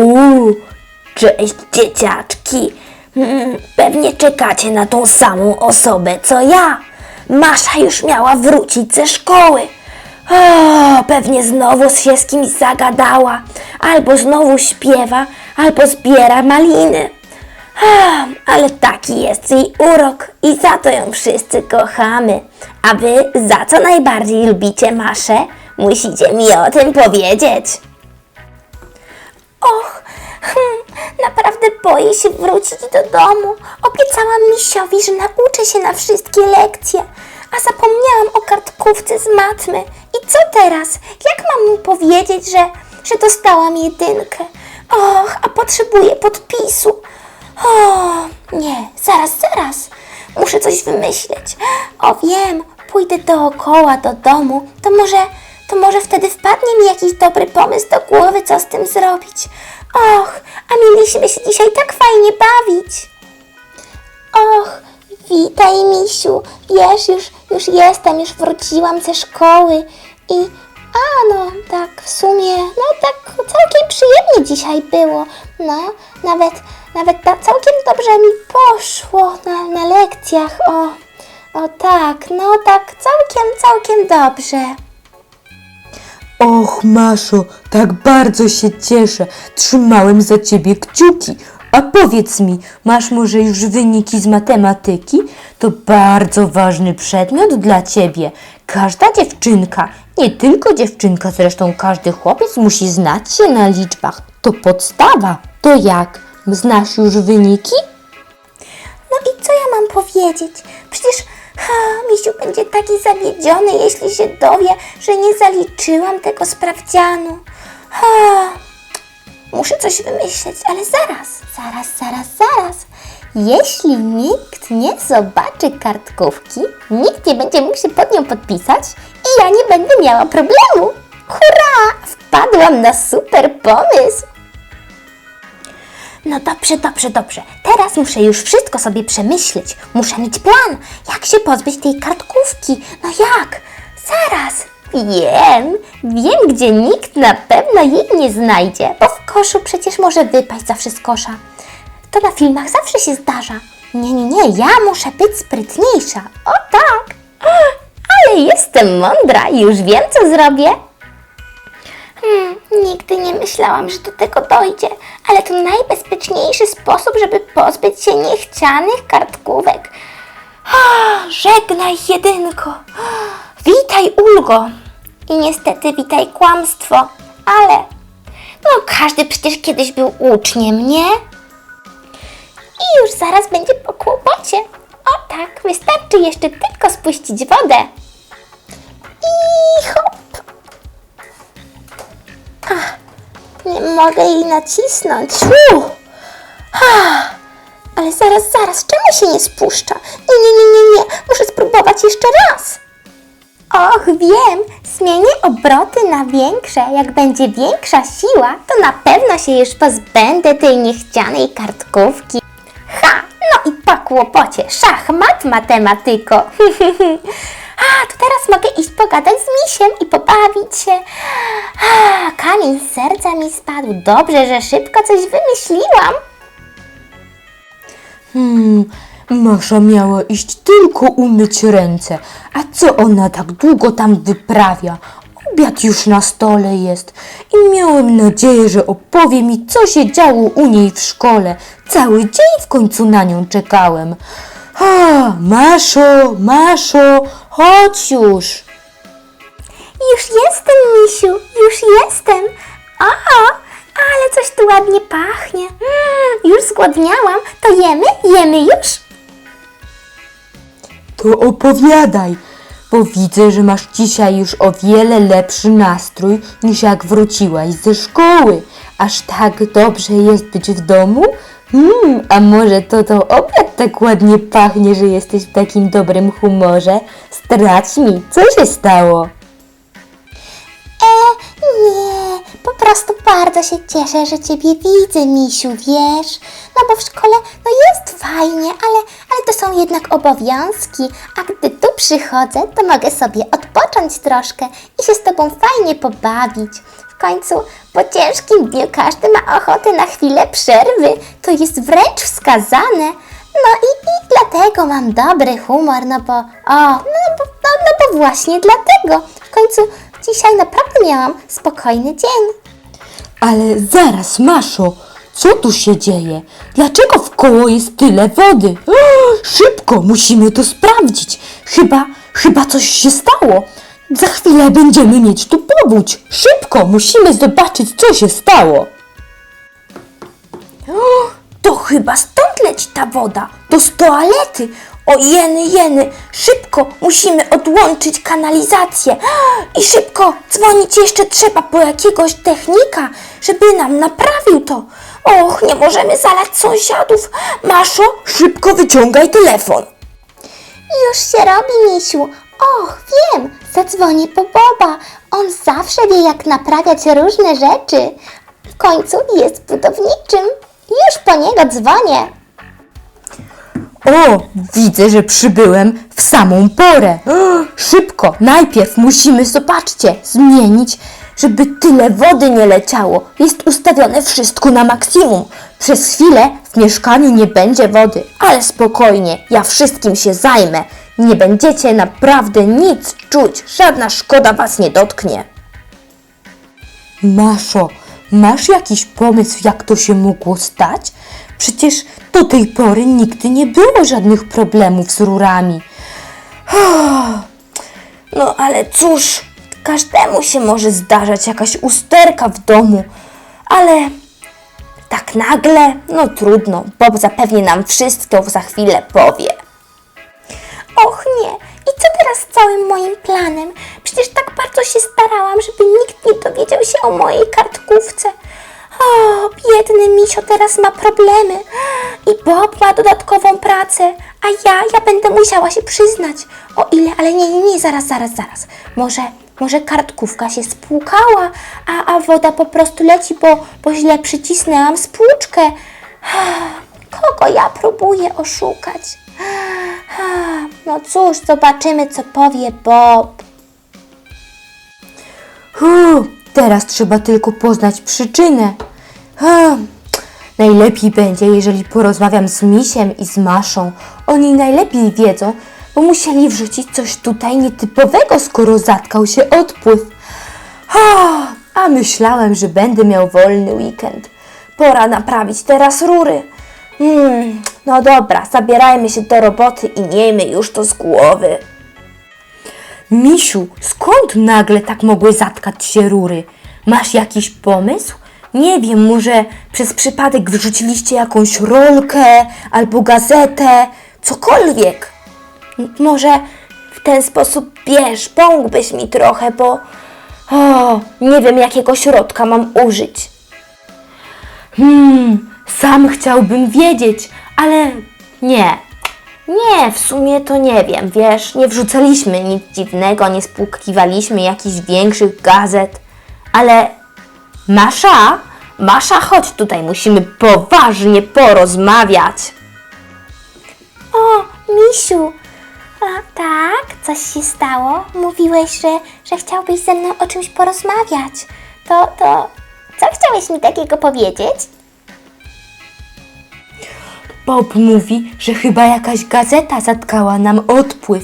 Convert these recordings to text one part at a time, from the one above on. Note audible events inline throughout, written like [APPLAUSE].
Uuu, cześć dzieciaczki. Mm, Pewnie czekacie na tą samą osobę co ja. Masza już miała wrócić ze szkoły. O, pewnie znowu się z kimś zagadała, albo znowu śpiewa, albo zbiera maliny. Ah, Ale taki jest jej urok i za to ją wszyscy kochamy. A wy za co najbardziej lubicie Maszę? Musicie mi o tym powiedzieć. Och, hmm, naprawdę boję się wrócić do domu. Obiecałam misiowi, że nauczę się na wszystkie lekcje, a zapomniałam o kartkówce z matmy. I co teraz? Jak mam mu powiedzieć, że, że dostałam jedynkę? Och, a potrzebuję podpisu. O, nie, zaraz, zaraz. Muszę coś wymyśleć. O, wiem, pójdę dookoła do domu, to może, to może wtedy wpadnie mi jakiś dobry pomysł do głowy, co z tym zrobić. Och, a mieliśmy się dzisiaj tak fajnie bawić. Och, witaj misiu. Wiesz, już, już jestem, już wróciłam ze szkoły i a no, tak w sumie, no tak całkiem przyjemnie dzisiaj było. No, nawet, nawet ta, całkiem dobrze mi poszło na, na lekcjach. O, o tak, no tak całkiem, całkiem dobrze. Och, Maszo, tak bardzo się cieszę. Trzymałem za ciebie kciuki. A powiedz mi, masz może już wyniki z matematyki? To bardzo ważny przedmiot dla ciebie. Każda dziewczynka, nie tylko dziewczynka, zresztą każdy chłopiec musi znać się na liczbach. To podstawa. To jak? Znasz już wyniki? No i co ja mam powiedzieć? Przecież ha, Misiu będzie taki zawiedziony, jeśli się dowie, że nie zaliczyłam tego sprawdzianu. Ha, muszę coś wymyśleć, ale zaraz, zaraz, zaraz, zaraz. Jeśli nikt nie zobaczy kartkówki, nikt nie będzie mógł się pod nią podpisać i ja nie będę miała problemu. Hurra! Wpadłam na super pomysł. No dobrze, dobrze, dobrze. Teraz muszę już wszystko sobie przemyśleć. Muszę mieć plan, jak się pozbyć tej kartkówki. No jak? Zaraz. Wiem, wiem, gdzie nikt na pewno jej nie znajdzie, bo w koszu przecież może wypaść zawsze z kosza. To na filmach zawsze się zdarza. Nie, nie, nie, ja muszę być sprytniejsza. O tak. Ale jestem mądra i już wiem, co zrobię. Hmm, nigdy nie myślałam, że do tego dojdzie, ale to najbezpieczniejszy sposób, żeby pozbyć się niechcianych kartkówek. Ah, żegnaj, jedynko. Witaj, ulgo. I niestety witaj, kłamstwo. Ale, no każdy przecież kiedyś był uczniem, nie? I już zaraz będzie po kłopocie. O tak, wystarczy jeszcze tylko spuścić wodę. I hop. Nie mogę jej nacisnąć. Ah, Ale zaraz, zaraz, czemu się nie spuszcza? Nie, nie, nie, nie, nie, muszę spróbować jeszcze raz. Och, wiem, zmienię obroty na większe. Jak będzie większa siła, to na pewno się już pozbędę tej niechcianej kartkówki. Ha, no i po kłopocie, szachmat matematyko. [LAUGHS] Mogę iść pogadać z misiem i pobawić się. A, kamień z serca mi spadł. Dobrze, że szybko coś wymyśliłam. Hmm, Masza miała iść tylko umyć ręce. A co ona tak długo tam wyprawia? Obiad już na stole jest i miałem nadzieję, że opowie mi, co się działo u niej w szkole. Cały dzień w końcu na nią czekałem. A, Maszo, Maszo, chodź już. Już jestem, misiu, już jestem. O, ale coś tu ładnie pachnie. Mm, już zgłodniałam. To jemy? Jemy już? To opowiadaj, bo widzę, że masz dzisiaj już o wiele lepszy nastrój niż jak wróciłaś ze szkoły. Aż tak dobrze jest być w domu? Hmm, a może to to obiad tak ładnie pachnie, że jesteś w takim dobrym humorze? Strać mi, co się stało? E, nie, po prostu bardzo się cieszę, że Ciebie widzę, misiu, wiesz? No bo w szkole, no jest fajnie, ale, ale to są jednak obowiązki, a gdy tu przychodzę, to mogę sobie odpocząć troszkę i się z Tobą fajnie pobawić. Końcu po ciężkim dniu każdy ma ochotę na chwilę przerwy. To jest wręcz wskazane. No i, i dlatego mam dobry humor, no bo, o, no bo, no, no bo właśnie dlatego. W końcu dzisiaj naprawdę miałam spokojny dzień. Ale zaraz, Maszo, co tu się dzieje? Dlaczego w koło jest tyle wody? [GASPS] Szybko, musimy to sprawdzić. Chyba, chyba coś się stało. Za chwilę będziemy mieć tu powódź. Szybko, musimy zobaczyć, co się stało. O, to chyba stąd leci ta woda. To z toalety. O jeny, jeny, szybko musimy odłączyć kanalizację i szybko dzwonić jeszcze trzeba po jakiegoś technika, żeby nam naprawił to. Och, nie możemy zalać sąsiadów. Maszo, szybko wyciągaj telefon. Już się robi, misiu. Och, wiem, zadzwonię po Boba. On zawsze wie, jak naprawiać różne rzeczy. W końcu jest budowniczym. Już po niego dzwonię. O, widzę, że przybyłem w samą porę. Szybko, najpierw musimy, zobaczcie, zmienić, żeby tyle wody nie leciało. Jest ustawione wszystko na maksimum. Przez chwilę w mieszkaniu nie będzie wody, ale spokojnie, ja wszystkim się zajmę. Nie będziecie naprawdę nic czuć, żadna szkoda was nie dotknie. Maszo, masz jakiś pomysł, jak to się mogło stać? Przecież do tej pory nigdy nie było żadnych problemów z rurami. [SIGHS] No ale cóż, każdemu się może zdarzać jakaś usterka w domu, ale tak nagle, no trudno, Bob zapewnie nam wszystko za chwilę powie. Och nie, i co teraz z całym moim planem? Przecież tak bardzo się starałam, żeby nikt nie dowiedział się o mojej kartkówce. O, biedny misio teraz ma problemy. I Bob ma dodatkową pracę, a ja, ja będę musiała się przyznać. O ile, ale nie, nie, nie, zaraz, zaraz, zaraz. Może, może kartkówka się spłukała, a, a woda po prostu leci, bo, bo źle przycisnęłam spłuczkę. Kogo ja próbuję oszukać? No cóż, zobaczymy, co powie Bob. Hu, teraz trzeba tylko poznać przyczynę. Ha, najlepiej będzie, jeżeli porozmawiam z Misiem i z Maszą. Oni najlepiej wiedzą, bo musieli wrzucić coś tutaj nietypowego, skoro zatkał się odpływ. Ha, a myślałem, że będę miał wolny weekend. Pora naprawić teraz rury. Hmm, no dobra, zabierajmy się do roboty i miejmy już to z głowy. Misiu, skąd nagle tak mogły zatkać się rury? Masz jakiś pomysł? Nie wiem, może przez przypadek wrzuciliście jakąś rolkę albo gazetę, cokolwiek. Może w ten sposób, wiesz, pomógłbyś mi trochę, bo o, nie wiem, jakiego środka mam użyć. Hmm, sam chciałbym wiedzieć, ale nie. Nie, w sumie to nie wiem, wiesz, nie wrzucaliśmy nic dziwnego, nie spłukiwaliśmy jakichś większych gazet, ale Masza, Masza, chodź tutaj, musimy poważnie porozmawiać. O, misiu. A tak, coś się stało? Mówiłeś, że, że chciałbyś ze mną o czymś porozmawiać. To, to, co chciałeś mi takiego powiedzieć? Bob mówi, że chyba jakaś gazeta zatkała nam odpływ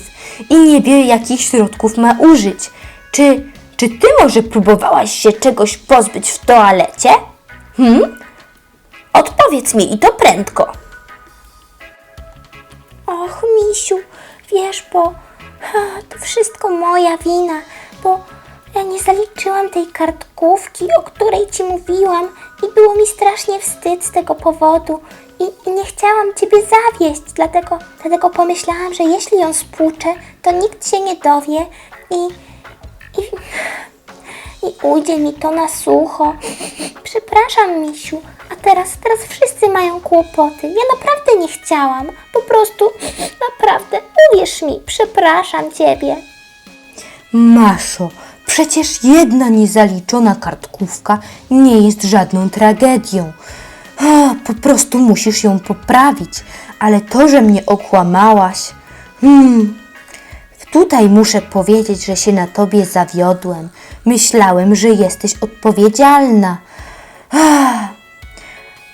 i nie wie, jakich środków ma użyć. Czy, czy ty może próbowałaś się czegoś pozbyć w toalecie? Hmm? Odpowiedz mi i to prędko. Och, misiu, wiesz, bo to wszystko moja wina, bo ja nie zaliczyłam tej kartkówki, o której ci mówiłam i było mi strasznie wstyd z tego powodu i, i nie chciałam ciebie zawieść, dlatego, dlatego pomyślałam, że jeśli ją spłuczę, to nikt się nie dowie i, i, i ujdzie mi to na sucho. Przepraszam, misiu, a teraz, teraz wszyscy mają kłopoty. Ja naprawdę nie chciałam. Po prostu, naprawdę, uwierz mi, przepraszam ciebie. Maszo, przecież jedna niezaliczona kartkówka nie jest żadną tragedią. Po prostu musisz ją poprawić, ale to, że mnie okłamałaś. Hmm, Tutaj muszę powiedzieć, że się na tobie zawiodłem. Myślałem, że jesteś odpowiedzialna.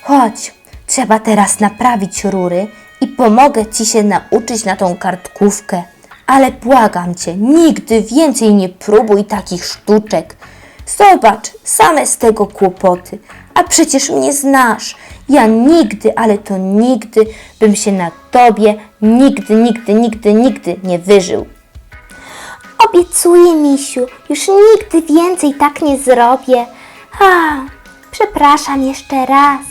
Chodź, trzeba teraz naprawić rury i pomogę ci się nauczyć na tą kartkówkę. Ale błagam cię, nigdy więcej nie próbuj takich sztuczek. Zobacz, same z tego kłopoty. A przecież mnie znasz. Ja nigdy, ale to nigdy bym się na tobie nigdy, nigdy, nigdy, nigdy nie wyżył. Obiecuję, misiu, już nigdy więcej tak nie zrobię. A, przepraszam jeszcze raz,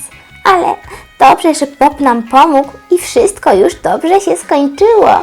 ale dobrze, że Bob nam pomógł i wszystko już dobrze się skończyło.